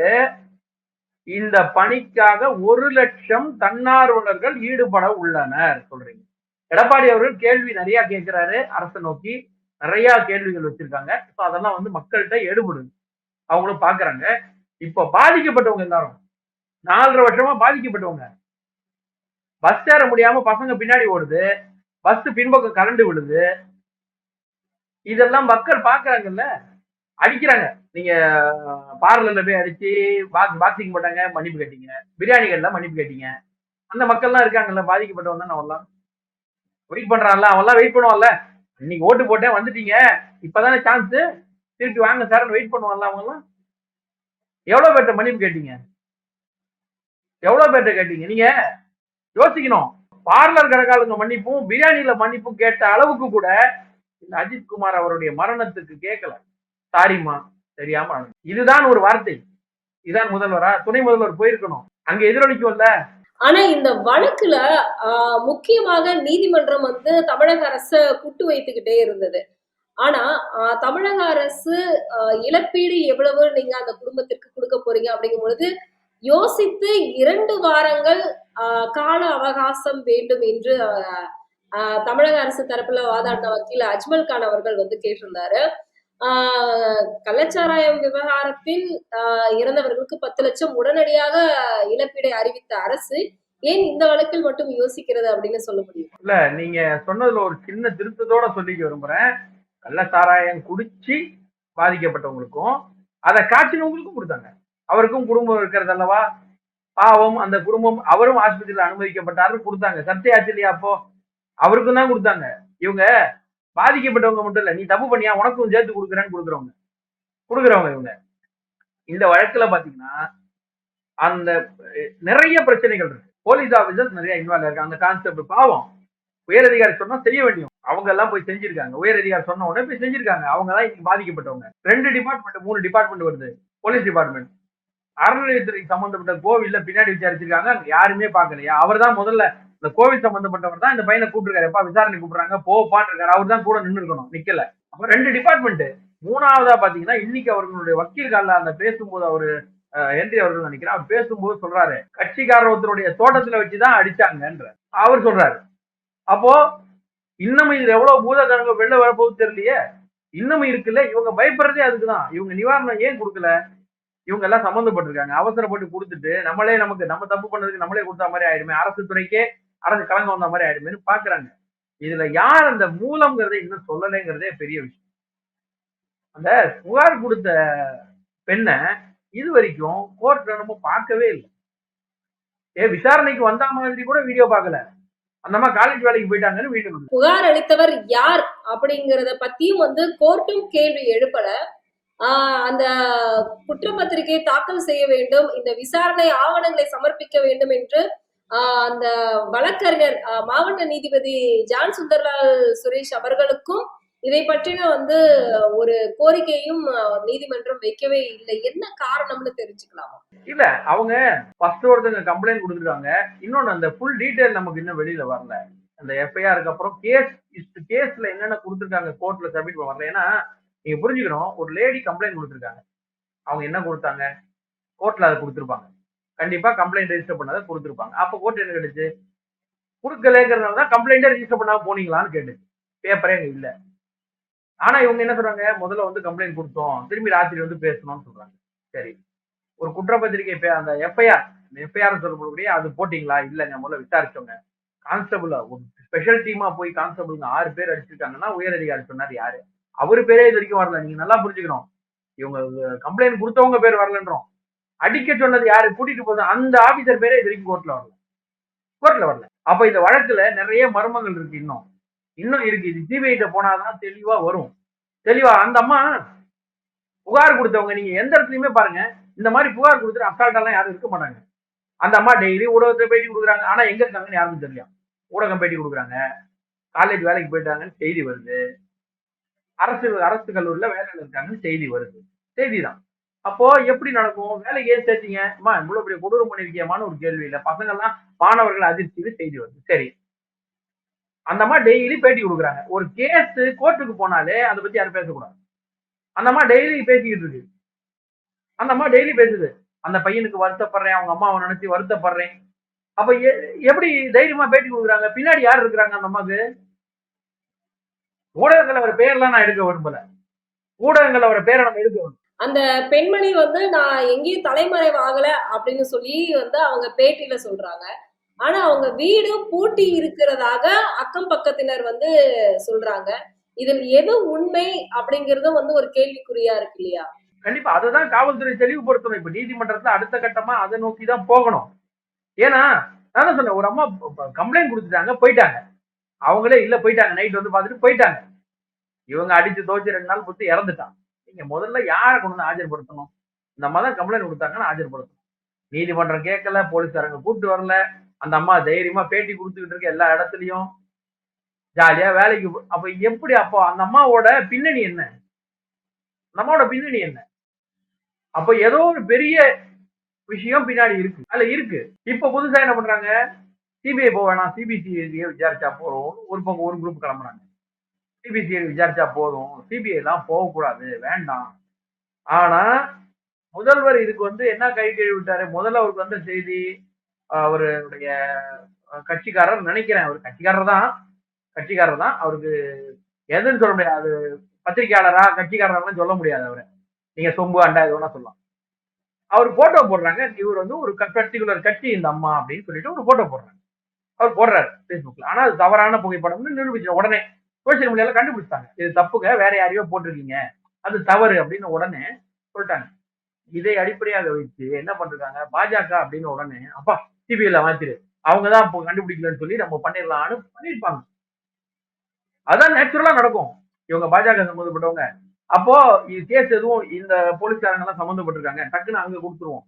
Speaker 1: இந்த பணிக்காக ஒரு லட்சம் தன்னார்வலர்கள் ஈடுபட உள்ளனர் சொல்றீங்க. எடப்பாடி அவர்கள் கேள்வி நிறைய கேட்கிறாரு அரசை நோக்கி நிறைய கேள்விகள் வச்சிருக்காங்க. So அதெல்லாம் வந்து மக்கள்கிட்ட எடுபடுது. அவங்களும் பாக்குறாங்க. இப்ப பாதிக்கப்பட்டவங்க எல்லாரும் நாலரை வருஷமா பாதிக்கப்பட்டவங்க. பஸ் ஏற முடியாம பசங்க பின்னாடி ஓடுது. பஸ் பின்பக்கம் கரண்டு விழுது. இதெல்லாம் மக்கள் பாக்குறாங்கல்ல. அடிக்கிறாங்க. நீங்க பார்லர்ல போய் அடிச்சு பாக்ஸ் பாக்ஸிங் போட்டாங்க மன்னிப்பு கேட்டீங்க. பிரியாணி கடையில மன்னிப்பு கேட்டீங்க. அந்த மக்கள்லாம் இருக்காங்கல்ல பாதிக்கப்பட்டவன் தான் அவன்லாம் வெயிட் பண்றான்ல அவன்லாம் வெயிட் பண்ணுவான்ல. இன்னைக்கு ஓட்டு போட்டேன் வந்துட்டீங்க. இப்பதானே சான்ஸ் திருப்பி வாங்க சார் வெயிட் பண்ணுவான்ல அவங்கலாம். எவ்வளவு பேர்ட்ட மன்னிப்பு கேட்டீங்க? எவ்வளவு பேர்ட்ட கேட்டீங்க? நீங்க யோசிக்கணும். பார்லர் கடைக்காரங்க மன்னிப்பும் பிரியாணியில மன்னிப்பும் கேட்ட அளவுக்கு கூட இந்த அஜித் குமார் அவருடைய மரணத்துக்கு கேட்கல. சாரிம்மா தெரியாம இதுதான் ஒரு வார்த்தை. இதுதான் முதல்வரா? துணை முதல்வர் போயிருக்கணும். அங்க எதிரொலிக்கும்ல?
Speaker 2: ஆனா இந்த வழக்குல ஆஹ், முக்கியமாக நீதிமன்றம் வந்து தமிழக அரச குட்டு வைத்துக்கிட்டே இருந்தது. ஆனா ஆஹ், தமிழக அரசு ஆஹ், இழப்பீடு எவ்வளவு நீங்க அந்த குடும்பத்திற்கு கொடுக்க போறீங்க அப்படிங்கும் பொழுது யோசித்து இரண்டு வாரங்கள் ஆஹ், கால அவகாசம் வேண்டும் என்று ஆஹ், தமிழக அரசு தரப்புல வாதாடின வக்கீல் அஜ்மல் கான் அவர்கள் வந்து கேட்டிருந்தாரு. ஆஹ், கள்ளச்சாராயம் விவகாரத்தில் ஆஹ், இறந்தவர்களுக்கு பத்து லட்சம் உடனடியாக இழப்பீடை அறிவித்த அரசு ஏன் இந்த வழக்கில் மட்டும் யோசிக்கிறது அப்படின்னு சொல்ல முடியும்?
Speaker 1: இல்ல நீங்க சொன்னதுல ஒரு சின்ன திருத்தத்தோட சொல்லிக்க விரும்புறேன். கள்ள சாராயம் குடிச்சு பாதிக்கப்பட்டவங்களுக்கும் அதை காய்ச்சினவங்களுக்கும் கொடுத்தாங்க. அவருக்கும் குடும்பம் இருக்கிறது அல்லவா? பாவம் அந்த குடும்பம் அவரும் ஆஸ்பத்திரியில் அனுமதிக்கப்பட்டாரு கொடுத்தாங்க. சர்ச்சையாச்சு இல்லையா அப்போ? அவருக்கும் தான் கொடுத்தாங்க. இவங்க பாதிக்கப்பட்டவங்க மட்டும் இல்ல நீ தப்பு பண்ணியா உனக்கும் சேர்த்து கொடுக்குறேன்னு கொடுக்குறவங்க. கொடுக்குறவங்க இவங்க. இந்த வழக்குல பாத்தீங்கன்னா அந்த நிறைய பிரச்சனைகள் இருக்கு. போலீஸ் ஆபீசர்ஸ் நிறைய இன்வால்வ் இருக்காங்க அந்த கான்ஸ்டபிள் பாவம். உயர் அதிகாரி சொன்னா செய்ய வேண்டியும் அவங்க எல்லாம் போய் செஞ்சிருக்காங்க. உயர் அதிகாரி சொன்ன உடனே போய் செஞ்சிருக்காங்க. அவங்க தான் பாதிக்கப்பட்டவங்க. ரெண்டு டிபார்ட்மெண்ட் மூணு டிபார்ட்மெண்ட் வருது. போலீஸ் டிபார்ட்மெண்ட் அறநிலையத்துறை சம்பந்தப்பட்ட கோவில்ல பின்னாடி விசாரிச்சிருக்காங்க. அங்க யாருமே பாக்கலையா அவர் தான் முதல்ல இந்த கோவில் சம்பந்தப்பட்டவர் தான் இந்த பையனை கூப்பிட்டுருக்காரு. எப்பா விசாரணை கூப்பிடுறாங்க. போப்பான்னு இருக்காரு. அவர் தான் கூட நின்று இருக்கணும் நிக்கல. அப்ப ரெண்டு டிபார்ட்மெண்ட் மூணாவதா பாத்தீங்கன்னா இன்னைக்கு அவர்களுடைய வக்கீல் காலில் அந்த பேசும்போது அவரு அஹ், ஹென்றி அவர்கள் நினைக்கிறேன். அவர் பேசும்போது சொல்றாரு. கட்சிக்காரர் ஒருத்தருடைய தோட்டத்துல வச்சுதான் அடிச்சாங்கன்ற. அவர் சொல்றாரு. அப்போ இன்னமும் இதுல எவ்வளவு பூதகரங்க வெளில வரப்போகுது தெரியலையே. இன்னமும் இருக்குல்ல. இவங்க பயப்படுறதே அதுக்குதான். இவங்க நிவாரணம் ஏன் கொடுக்கல? இவங்க எல்லாம் சம்மந்தப்பட்டிருக்காங்க. அவசரப்பட்டு கொடுத்துட்டு நம்மளே நமக்கு நம்ம தப்பு பண்ணதுக்கு நம்மளே கொடுத்த மாதிரி ஆயிடுமே. அரசு துறைக்கே அரசு கலங்க வந்த மாதிரி ஆயிடுமேன்னு பாக்குறாங்க. இதுல யார் அந்த மூலம்ங்கிறத இன்னும் சொல்லலைங்கிறதே பெரிய விஷயம். அந்த புகார் கொடுத்த பெண்ணை இது வரைக்கும் கோர்ட்ல நம்ம பார்க்கவே இல்லை. ஏ விசாரணைக்கு வந்த மாதிரி கூட வீடியோ பார்க்கல. அந்த அம்மா காலேஜ் வேலைக்கு போயிட்டாங்கன்னு வீடியோ
Speaker 2: புகார் அளித்தவர் யார் அப்படிங்கறத பத்தியும் வந்து கோர்ட்டும் கேள்வி எழுப்பல. அந்த குற்றப்பத்திரிகை தாக்கல் செய்ய வேண்டும் இந்த விசாரணை ஆவணங்களை சமர்ப்பிக்க வேண்டும் என்று அந்த வழக்கறிஞர் மாவட்ட நீதிபதி ஜான் சுந்தர்லால் சுரேஷ் அவர்களுக்கும் இதை பற்றின வந்து ஒரு கோரிக்கையும் நீதிமன்றம் வைக்கவே இல்லை. என்ன காரணம்னு தெரிஞ்சுக்கலாமா?
Speaker 1: இல்ல அவங்க ஃபர்ஸ்ட் ஒருத்தங்க கம்ப்ளைண்ட் கொடுத்துருக்காங்க. இன்னொன்னு அந்த ஃபுல் டீடைல் நமக்கு இன்னும் வெளியில வரல. அந்த எஃப்ஐஆருக்கு அப்புறம் கேஸ் கேஸ்ல என்னென்ன கொடுத்துருக்காங்க கோர்ட்ல சப்மிட் வரல. ஏன்னா நீங்க புரிஞ்சுக்கணும் ஒரு லேடி கம்ப்ளைண்ட் கொடுத்துருக்காங்க. அவங்க என்ன கொடுத்தாங்க? கோர்ட்ல அதை கொடுத்துருப்பாங்க. கண்டிப்பா கம்ப்ளைண்ட் ரெஜிஸ்டர் பண்ணாத கொடுத்துருப்பாங்க. அப்போ கோர்ட் என்ன கேட்டுச்சு? கொடுக்கலங்கிறதுனால தான் கம்ப்ளைண்டே ரெஜிஸ்டர் பண்ணாம போனீங்களான்னு கேட்டுச்சு. பேப்பரே அங்க இல்ல. ஆனா இவங்க என்ன சொல்றாங்க? முதல்ல வந்து கம்ப்ளைண்ட் கொடுத்தோம். திரும்பி ராத்திரி வந்து பேசணும்னு சொல்றாங்க. சரி. ஒரு குற்றப்பத்திரிகை அந்த எஃப்ஐஆர் எஃப்ஐஆர் சொல்லக்கூடிய அது போட்டிங்களா? இல்லைங்க. முதல்ல விசாரிச்சோங்க. கான்ஸ்டபிள் ஒரு ஸ்பெஷல் டீமா போய் கான்ஸ்டபிளுங்க ஆறு பேர் அடிச்சிருக்காங்கன்னா உயர் அதிகாரி சொன்னார் யாரு? அவரு பேரே இது வரைக்கும் வரல. நீங்க நல்லா புரிஞ்சுக்கணும். இவங்க கம்ப்ளைண்ட் கொடுத்தவங்க பேர் வரலன்றோம். அடிக்க சொன்னது யாரு? கூட்டிட்டு போதும் அந்த ஆபீசர் பேரே இது வரைக்கும் கோர்ட்ல வரல. கோர்ட்ல வரல. அப்ப இந்த வழக்குல நிறைய மர்மங்கள் இருக்கு இன்னும். இன்னும் இருக்கு. இது சிபிஐட்ட போனாதான் தெளிவா வரும். தெளிவா அந்த அம்மா புகார் கொடுத்தவங்க நீங்க எந்த இடத்துலயுமே பாருங்க. இந்த மாதிரி புகார் கொடுத்துட்டு அசால்ட்டாலாம் யாரும் இருக்க மாட்டாங்க. அந்த அம்மா டெய்லி ஊடகத்தை பேட்டி கொடுக்குறாங்க. ஆனா எங்க இருக்காங்கன்னு யாருக்கும் தெரியல ஊடகம் பேட்டி கொடுக்குறாங்க. காலேஜ் வேலைக்கு போயிட்டாங்கன்னு செய்தி வருது. அரசு அரசு கல்லூரியில வேலையில இருக்காங்கன்னு செய்தி வருது. செய்தி தான் அப்போ எப்படி நடக்கும்? வேலைக்கு ஏன் சேர்த்தீங்க? அம்மா இவ்வளவு பெரிய கொடூரம் பண்ணிருக்கியமான ஒரு கேள்வி இல்ல. பசங்க எல்லாம் மாணவர்கள் அதிர்ச்சியில் செய்தி வருது. சரி. அந்த அம்மா டெய்லி பேட்டி கொடுக்குறாங்க. ஒரு கேஸ் கோர்ட்டுக்கு போனாலே அதை பத்தி யாரும் பேசக்கூடாது. அந்த அம்மா டெய்லி பேசிக்கிட்டு இருக்கு. அந்த அம்மா டெய்லி பேசுது. அந்த பையனுக்கு வருத்தப்படுறேன் அவங்க அம்மாவை நினைச்சு வருத்தப்படுறேன். அப்ப எ- எப்படி தைரியமா பேட்டி கொடுக்குறாங்க? பின்னாடி யார் இருக்கிறாங்க அந்த அம்மாவுக்கு ஊடகங்கள் அவர் பேர்லாம் நான் எடுக்க விரும்பல. ஊடகங்கள் அவர் பேரை நம்ம எடுக்க விரும்பல.
Speaker 2: அந்த பெண்மணி வந்து நான் எங்கேயும் தலைமறைவு ஆகல அப்படின்னு சொல்லி வந்து அவங்க பேட்டியில சொல்றாங்க. ஆனா அவங்க வீடு பூட்டி இருக்கிறதாக அக்கம் பக்கத்தினர் வந்து சொல்றாங்க. இதில் எது உண்மை அப்படிங்கறதும் வந்து ஒரு கேள்விக்குறியா இருக்கு இல்லையா?
Speaker 1: கண்டிப்பா அதுதான் காவல்துறை தெளிவுபடுத்தணும். இப்ப நீதிமன்றத்துல அடுத்த கட்டமா அதை நோக்கி தான் போகணும். ஏன்னா நான் சொன்னேன் ஒரு அம்மா கம்ப்ளைண்ட் கொடுத்துட்டாங்க போயிட்டாங்க. அவங்களே இல்ல போயிட்டாங்க. நைட் வந்து பார்த்துட்டு போயிட்டாங்க. இவங்க அடிச்சு தோச்சு ரெண்டு நாள் கொடுத்து இறந்துட்டான் நீங்க முதல்ல யாரை கொண்டு வந்து ஆஜர்படுத்தணும்? இந்த அம்மா தான் கம்ப்ளைண்ட் கொடுத்தாங்கன்னு ஆஜர்படுத்தணும். நீதிமன்றம் கேட்கல போலீஸ்காரங்க கூப்பிட்டு வரல. அந்த அம்மா தைரியமா பேட்டி கொடுத்துக்கிட்டு இருக்க எல்லா இடத்துலயும். ஜாலியா வேலைக்கு போ- அப்ப எப்படி அப்போ அந்த அம்மாவோட பின்னணி என்ன? அந்த அம்மாவோட பின்னணி என்ன? அப்ப ஏதோ ஒரு பெரிய விஷயம் பின்னாடி இருக்கு. அதுல இருக்கு. இப்ப புதுசா என்ன பண்றாங்க? சிபிஐ போக வேணாம். சிபிசிஐடியை விசாரிச்சா போதும். ஒரு பக்கம் ஒரு குரூப் கிளம்புறாங்க சிபிசிஐடி விசாரிச்சா போதும். சிபிஐ எல்லாம் போகக்கூடாது வேண்டாம். ஆனா முதல்வர் இதுக்கு வந்து என்ன கை கழுவி விட்டாரு? முதல்ல அவருக்கு வந்த செய்தி அவருடைய கட்சிக்காரர் நினைக்கிறேன். அவர் கட்சிக்காரர் தான். கட்சிக்காரர் தான். அவருக்கு எதுன்னு சொல்ல முடியாது. பத்திரிகையாளரா கட்சிக்காரர்லாம் சொல்ல முடியாது அவரை. நீங்க சொம்பு அண்டா இது வேணா சொல்லலாம். அவர் போட்டோ போடுறாங்க. இவர் வந்து ஒரு பர்டிகுலர் கட்சி இந்த அம்மா அப்படின்னு சொல்லிட்டு ஒரு போட்டோ போடுறாங்க. அவர் போடுறாரு ஃபேஸ்புக்ல ஆனா அது தவறான புகைப்படம்னு நிரூபிச்சு உடனே சோசியல் மீடியால கண்டுபிடிச்சாங்க இது தப்புங்க வேற யாரையோ போட்டிருக்கீங்க. அது தவறு அப்படின்னு உடனே சொல்லிட்டாங்க. இதை அடிப்படையாக வைத்து என்ன பண்றாங்க பாஜக அப்படின்னு உடனே அப்பா சிபிஐல மாத்திரு. அவங்க தான் இப்போ கண்டுபிடிக்கலன்னு சொல்லி நம்ம பண்ணிடலாம்னு பண்ணிருப்பாங்க அதான் நேச்சுரலா நடக்கும். இவங்க பாஜக சம்மந்தப்பட்டவங்க. அப்போ இது கேஸ் எதுவும் இந்த போலீஸ்காரங்க எல்லாம் சம்மந்தப்பட்டிருக்காங்க. டக்குன்னு அங்க கொடுத்துருவோம்.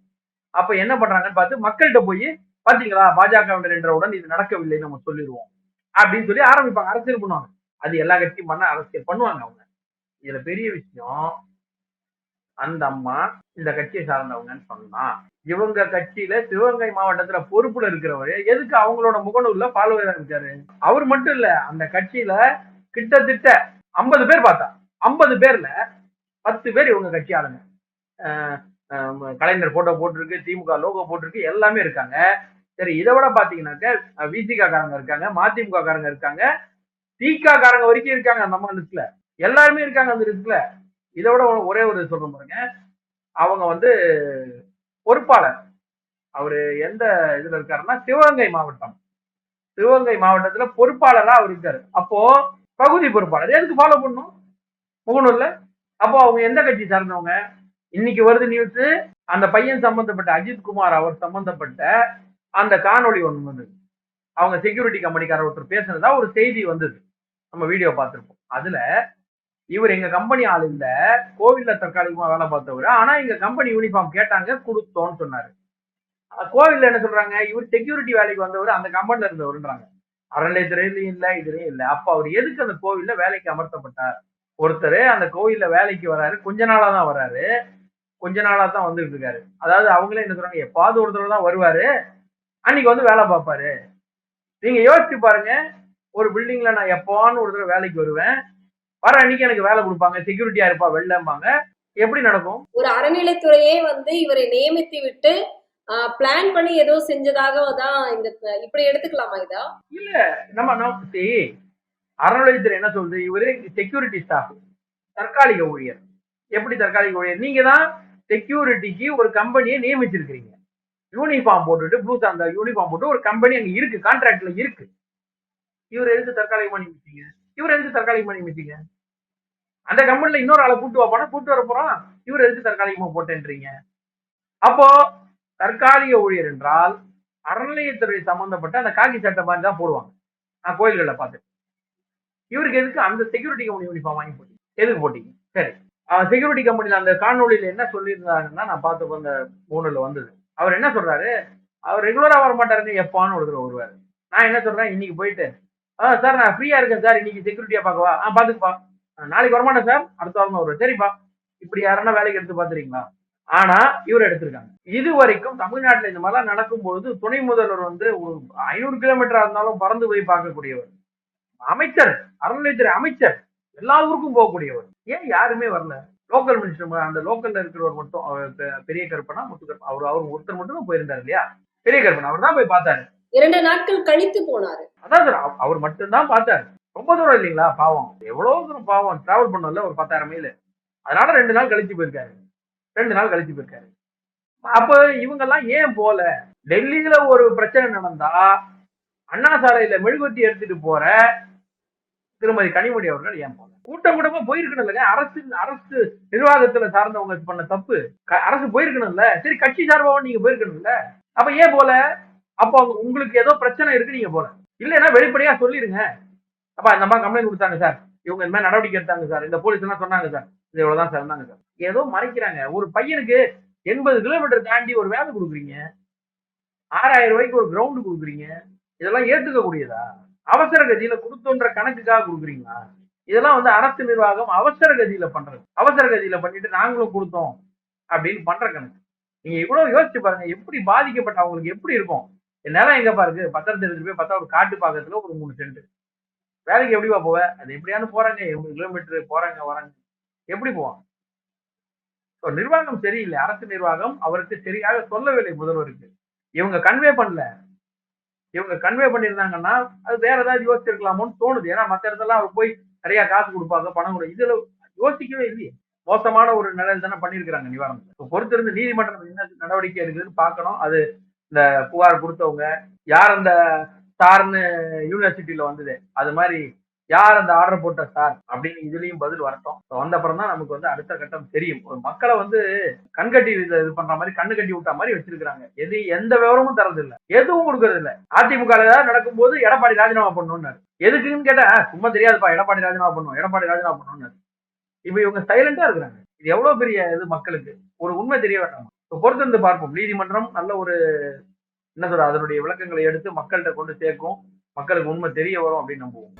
Speaker 1: அப்ப என்ன பண்றாங்கன்னு பார்த்து மக்கள்கிட்ட போய் பாத்தீங்களா? பாஜக என்றவுடன் இது நடக்கவில்லை நம்ம சொல்லிடுவோம் அப்படின்னு சொல்லி ஆரம்பிப்பாங்க. அரசியல் பண்ணுவாங்க. அது எல்லா கட்சியும் பண்ண அரசியல் பண்ணுவாங்க அவங்க. இதுல பெரிய விஷயம் அந்த அம்மா இந்த கட்சியை சார்ந்தவங்கன்னு சொன்னா இவங்க கட்சியில சிவகங்கை மாவட்டத்துல பொறுப்புல இருக்கிறவரு எதுக்கு அவங்களோட முகநூல்ல ஃபாலோவரா இருக்காரு? அவர் மட்டும் இல்ல அந்த கட்சியில கிட்டத்தட்ட ஐம்பது பேர் பார்த்தா ஐம்பது பேர்ல பத்து பேர் இவங்க கட்சி ஆளுங்க. கலைஞர் போட்டோ போட்டிருக்கு திமுக லோகோ போட்டிருக்கு எல்லாமே இருக்காங்க. சரி இதை விட பாத்தீங்கன்னாக்க விசிகா காரங்க இருக்காங்க மதிமுக காரங்க இருக்காங்க தீகா காரங்க வரைக்கும் இருக்காங்க அந்த அம்மா லிஸ்ட்ல எல்லாருமே இருக்காங்க அந்த லிஸ்ட்ல இதை விட ஒரே ஒரு சொல்ற பாருங்க. அவங்க வந்து பொறுப்பாளர். அவரு எந்த இதுல இருக்காருன்னா சிவகங்கை மாவட்டம். சிவகங்கை மாவட்டத்துல பொறுப்பாளரா அவர் இருக்காரு. அப்போ பகுதி பொறுப்பாளர். எதுக்கு ஃபாலோ பண்ணும் முகநூல்ல. அப்போ அவங்க எந்த கட்சி சார்ந்தவங்க? இன்னைக்கு வருது நியூஸ் அந்த பையன் சம்பந்தப்பட்ட அஜித் குமார் அவர் சம்பந்தப்பட்ட அந்த காணொளி ஒன்று வந்தது. அவங்க செக்யூரிட்டி கம்பெனிக்காரர் ஒருத்தர் பேசுனதா ஒரு செய்தி வந்தது. நம்ம வீடியோ பார்த்துருப்போம். அதுல இவர் எங்க கம்பெனி ஆள் இல்ல கோவில்ல தற்காலிகமா வேலை பார்த்தவர். ஆனா எங்க கம்பெனி யூனிஃபார்ம் கேட்டாங்க கொடுத்தோம்னு சொன்னாரு. கோவில்ல என்ன சொல்றாங்க? இவர் செக்யூரிட்டி வேலைக்கு வந்தவர் அந்த கம்பெனில இருந்தவருன்றாங்க. அறநிலையத்துறையிலையும் இல்ல இதுலயும் இல்ல. அப்ப அவர் எதுக்கு அந்த கோவில்ல வேலைக்கு அமர்த்தப்பட்டார்? ஒருத்தர் அந்த கோவில்ல வேலைக்கு வராரு. கொஞ்ச நாளா தான் வராரு. கொஞ்ச நாளா தான் வந்துட்டு இருக்காரு. அதாவது அவங்களே என்ன சொல்றாங்க? எப்பாவது ஒருத்தர் தான் வருவாரு. அன்னைக்கு வந்து வேலை பார்ப்பாரு. நீங்க யோசிச்சு பாருங்க ஒரு பில்டிங்ல நான் எப்பவான்னு ஒரு தடவை வேலைக்கு வருவேன். வர அன்னைக்கு எனக்கு வேலை கொடுப்பாங்க செக்யூரிட்டியா இருப்பா வெளிலம்பாங்க எப்படி நடக்கும்?
Speaker 2: ஒரு அறநிலைத்துறையே வந்து இவரை நியமித்து விட்டு பிளான் பண்ணி ஏதோ செஞ்சதாக தான் இந்த இப்படி எடுத்துக்கலாமா இதா?
Speaker 1: நம்ம நம்ம see, அறநிலையத்துறை என்ன சொல்றது இவரு செக்யூரிட்டி ஸ்டாஃப் தற்காலிக ஊழியர். எப்படி தற்காலிக ஊழியர்? நீங்க தான் செக்யூரிட்டிக்கு ஒரு கம்பெனியை நியமிச்சிருக்கிறீங்க. யூனிஃபார்ம் போட்டுட்டு ப்ளூ அந்த யூனிஃபார்ம் போட்டு ஒரு கம்பெனி அங்க இருக்கு கான்ட்ராக்ட்ல இருக்கு. இவர் எதுக்கு தற்காலிகமா நியமிச்சீங்க இவர் எதுக்கு தற்காலிகமா நியமிச்சீங்க அந்த கம்பெனில இன்னொரு ஆளை கூட்டு வைப்பானா கூட்டு வர போறான் இவர் எதுக்கு தற்காலிகமா போட்டேன்றீங்க? அப்போ தற்காலிக ஊழியர் என்றால் அறநிலையத்துறை சம்பந்தப்பட்ட அந்த காக்கி சட்டை மாதிரி தான் போடுவாங்க. நான் கோயில்களில் பார்த்து இவருக்கு எதுக்கு அந்த செக்யூரிட்டி கம்பெனி யூனிஃபார்ம் வாங்கி போட்டீங்க? எதுக்கு போட்டீங்க? சரி. செக்யூரிட்டி கம்பெனியில் அந்த காணொலியில் என்ன சொல்லியிருந்தாங்கன்னா நான் பார்த்து அந்த மூணுல வந்தது. அவர் என்ன சொல்றாரு? அவர் ரெகுலரா வர மாட்டாருங்க எப்பான்னு ஒருத்தர் வருவாரு. நான் என்ன சொல்றேன்? இன்னைக்கு போயிட்டு ஆ சார் நான் ஃப்ரீயா இருக்கேன் சார் இன்னைக்கு செக்யூரிட்டியா பாக்கவா ஆ பாத்துக்குப்பா நாளைக்கு வரமாட்டேன் சார் அடுத்த வாரம் வருவேன் சரிப்பா. இப்படி யாரன்னா வேலைக்கு எடுத்து பாத்துறீங்களா ஆனா இவர் எடுத்திருக்காங்க. இது வரைக்கும் தமிழ்நாட்டுல இந்த மாதிரிலாம் நடக்கும்பொழுது துணை முதல்வர் வந்து ஒரு ஐநூறு கிலோமீட்டரா இருந்தாலும் பறந்து போய் பார்க்கக்கூடியவர். அமைச்சர் அறநிலையத்துறை அமைச்சர் எல்லா ஊருக்கும் போகக்கூடியவர். ஏன் யாருமே வரல? லோக்கல் மினிஸ்டர் அந்த லோக்கல்ல இருக்கிறவர் மட்டும் அவர் பெரிய கருப்பனா முத்து கருப்பன் அவர் அவர் ஒருத்தர் மட்டும் தான் போயிருந்தாரு இல்லையா? பெரிய கருப்பன். அவர் தான் போய் பார்த்தாரு.
Speaker 2: இரண்டு நாட்கள் கழித்து போனாரு.
Speaker 1: அதான் சார் அவ- அவர் மட்டும்தான் பார்த்தாரு. ரொம்ப தூரம் இல்லைங்களா பாவம். எவ்வளவு தூரம் பாவம். டிராவல் பண்ணல ஒரு பத்தாயிரம் மைல் அதனால ரெண்டு நாள் கழிச்சு போயிருக்காரு. ரெண்டு நாள் கழிச்சு போயிருக்காரு. அப்ப இவங்க எல்லாம் ஏன் போல? டெல்லியில ஒரு பிரச்சனை நடந்தா அண்ணா சாலையில மெழுகுவத்தி எடுத்துட்டு போற திருமதி கனிமொழி அவர்கள் ஏன் போல கூட்டம் கூட்டமா போயிருக்கணும் இல்லைங்க அரசு அரசு நிர்வாகத்துல சார்ந்தவங்க பண்ண தப்பு. க- அரசு போயிருக்கணும்ல. சரி கட்சி சார்பாவும் நீங்க போயிருக்கணும்ல. அப்ப ஏன் போல அப்போ அவங்க- உங்களுக்கு ஏதோ பிரச்சனை இருக்கு நீங்க போல இல்லைன்னா வெளிப்படையா சொல்லிருங்க அப்பா இந்த மாதிரி கம்ப்ளைண்ட் கொடுத்தாங்க சார் இவங்க இந்த மாதிரி நடவடிக்கை எடுத்தாங்க சார் இந்த போலீஸ் எல்லாம் சொன்னாங்க சார் இது இவ்வளவுதான் சார் இருந்தாங்க சார் ஏதோ மறைக்கிறாங்க. ஒரு பையனுக்கு எண்பது கிலோமீட்டர் தாண்டி ஒரு வேலை கொடுக்குறீங்க. ஆறாயிரம் ரூபாய்க்கு ஒரு கிரவுண்டு கொடுக்குறீங்க. இதெல்லாம் ஏத்துக்க கூடியதா? அவசர கதியில கொடுத்தோன்ற கணக்குக்காக கொடுக்குறீங்களா? இதெல்லாம் வந்து அரசு நிர்வாகம் அவசர கதியில பண்றது. அவசர கதியில பண்ணிட்டு நாங்களும் கொடுத்தோம் அப்படின்னு பண்ற கணக்கு. நீங்க இவ்வளவு யோசிச்சு பாருங்க எப்படி பாதிக்கப்பட்ட அவங்களுக்கு எப்படி இருக்கும்? நிலம் எங்க பாருக்கு? பத்திரத்தை எடுத்துட்டு போய் பார்த்தா ஒரு காட்டு பாக்கத்துல ஒரு மூணு சென்ட். வேலைக்கு எப்படிப்பா போவ? அது எப்படியானு போறாங்க எண்பது கிலோமீட்டர் போறாங்க வராங்க. எப்படி போவாங்க? நிர்வாகம் சரியில்லை. அரசு நிர்வாகம் அவருக்கு சரியாக சொல்லவில்லை முதல்வருக்கு. இவங்க கன்வே பண்ணல. இவங்க கன்வே பண்ணியிருந்தாங்கன்னா அது வேற ஏதாவது யோசிச்சிருக்கலாமோன்னு தோணுது. ஏன்னா மத்த இடத்துல அவர் போய் நிறைய காசு கொடுப்பாங்க பணம் கொடு. இதுல யோசிக்கவே இல்லையே. மோசமான ஒரு நிலையில் தானே பண்ணியிருக்கிறாங்க நிவாரணம் இப்ப பொறுத்திருந்து நீதிமன்றம் என்ன நடவடிக்கை எடுக்குதுன்னு பார்க்கணும். அது இந்த புகார் கொடுத்தவங்க யார் அந்த சார்னு யூனிவர்சிட்டியில வந்தது அது மாதிரி யார் அந்த ஆர்டர் போட்ட சார் அப்படின்னு இதுலயும் பதில் வரட்டும். So, வந்த அப்புறம் தான் நமக்கு வந்து அடுத்த கட்டம் தெரியும். ஒரு மக்களை வந்து கண்கட்டி இது இது பண்ற மாதிரி கண்ணு கட்டி விட்ட மாதிரி வச்சிருக்காங்க எது எந்த விவரமும் தரது இல்ல எதுவும் கொடுக்கறது இல்ல அதிமுக ஏதாவது நடக்கும்போது எடப்பாடி ராஜினாமா பண்ணணும்னாரு எதுக்குன்னு கேட்டா சும்மா தெரியாதுப்பா எடப்பாடி ராஜினாமா பண்ணுவோம் எடப்பாடி ராஜினாமா பண்ணணும்னாரு இப்ப இவங்க சைலண்டா இருக்கிறாங்க. இது எவ்வளவு பெரிய இது மக்களுக்கு? ஒரு உண்மை தெரிய வேண்டாம்? இப்ப பொறுத்திருந்து பார்ப்போம். நீதிமன்றம் நல்ல ஒரு என்ன சொல்ற அதனுடைய விளக்கங்களை எடுத்து மக்கள்கிட்ட கொண்டு சேர்க்கும். மக்களுக்கு உண்மை தெரிய வரும் அப்படின்னு நம்புவோம்.